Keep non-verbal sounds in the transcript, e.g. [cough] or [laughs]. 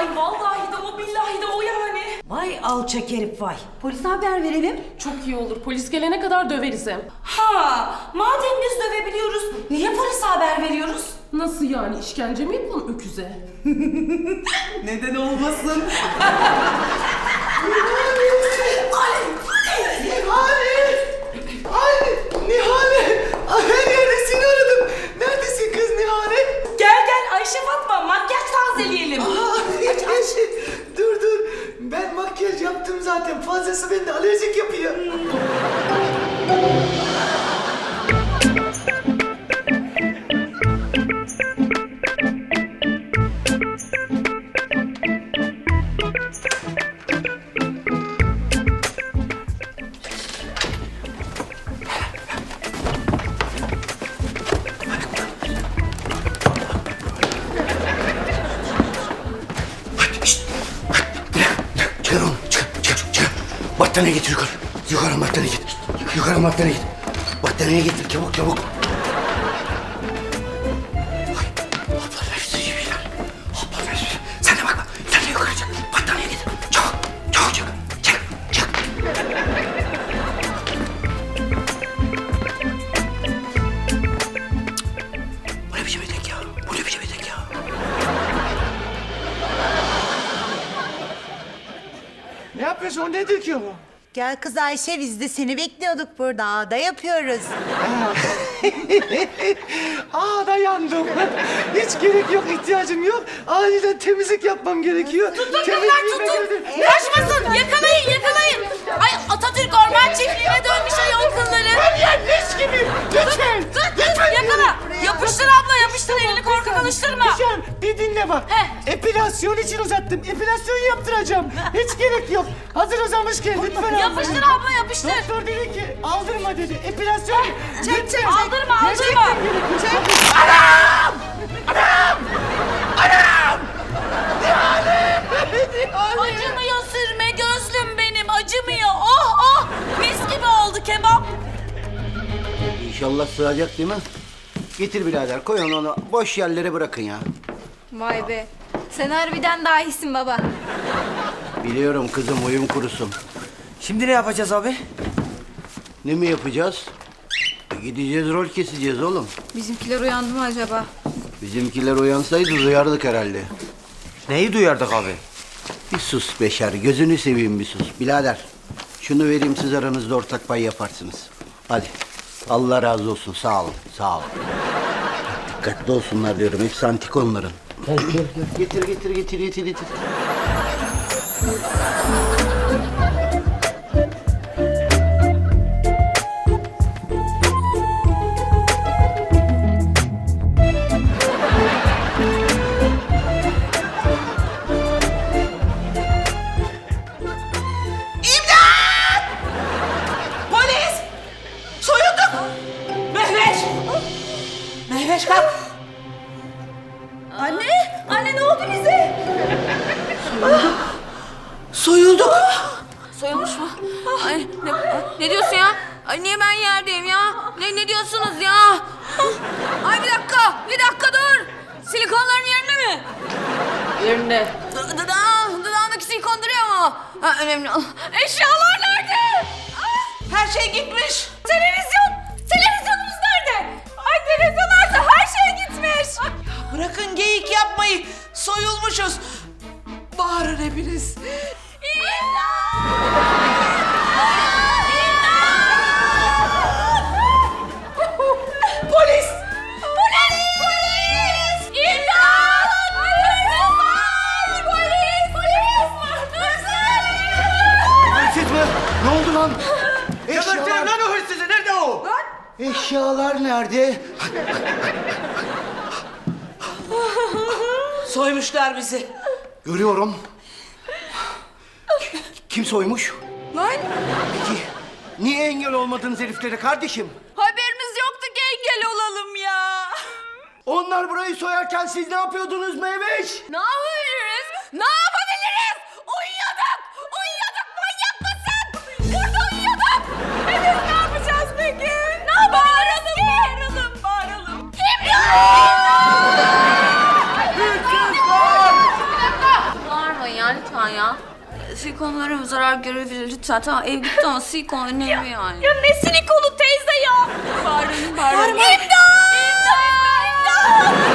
Ay vallahi de o billahi de o yani. Vay alçak herif vay. Polise haber verelim. Çok iyi olur. Polis gelene kadar döveriz hem. Ha madem biz dövebiliyoruz niye polise haber veriyoruz? Nasıl yani? İşkence mi yapalım öküze? [laughs] Neden olmasın? Ay Nihale! Ay her yerde seni aradım. Neredesin kız Nihale? Gel gel Ayşe Fatma makyaj tazeleyelim. dur dur. Ben makyaj yaptım zaten. Fazlası bende alerjik yapıyor. [laughs] Battaniye getir yukarı. Yukarı battaniye git. Yukarı battaniye git. Battaniye getir çabuk çabuk. Ne o? Gel kız Ayşe biz de seni bekliyorduk burada. Ağda yapıyoruz. [laughs] Aa da yandım. [laughs] Hiç gerek yok, ihtiyacım yok. Acilen temizlik yapmam gerekiyor. Tutun Kızlar tutun. Kaçmasın yakalayın yakalayın. Ay Atatürk Orman Çiftliği'ne dönmüş ayol kılları. Ya leş gibi. Lütfen. Tut tut yakala. Yapıştır bir dinle bak. Heh. Epilasyon için uzattım. Epilasyon yaptıracağım. Hiç gerek yok. Hazır uzamışken lütfen Yapıştır abla yapıştır. Doktor dedi ki aldırma dedi. Epilasyon. Çek çek aldırma aldırma. Çek. Acımıyor sürme gözlüm benim acımıyor. Oh oh mis gibi oldu kebap. İnşallah sığacak değil mi? Getir birader koyun onu boş yerlere bırakın ya. Vay be. Sen harbiden dahisin baba. Biliyorum kızım uyum kurusun. Şimdi ne yapacağız abi? Ne mi yapacağız? E, Gideceğiz rol keseceğiz oğlum. Bizimkiler uyandı mı acaba? Bizimkiler uyansaydı duyardık herhalde. Neyi duyardık abi? Bir sus Beşer gözünü seveyim bir sus. Birader şunu vereyim siz aranızda ortak pay yaparsınız. Hadi Allah razı olsun sağ olun sağ olun. Dikkatli olsunlar diyorum hepsi antik onların. Gel gel gel getir getir getir getir getir. Soyulduk! Soyulmuş mu? Ay ne, ne diyorsun ya? Ay niye ben yerdeyim ya? Ne ne diyorsunuz ya? Ay bir dakika, bir dakika dur. Silikonların yerinde mi? Yerine. D- Dudağım, dudağındaki silikon duruyor mu? Ha, önemli. Eşyalar nerede? Her şey gitmiş. Eşyalar nerede? Soymuşlar bizi. Görüyorum. Kim soymuş? Lan Peki niye engel olmadınız heriflere kardeşim? haberimiz yoktu ki engel olalım ya. Onlar burayı soyarken siz ne yapıyordunuz Meyveş? Ne yapabiliriz? Silikonlara zarar görebilir lütfen. Tamam ev gitti ama silikon önemli yani. Ya ne silikonu teyze ya? Bağırın bağırın. İmdat! İmdat! Kükre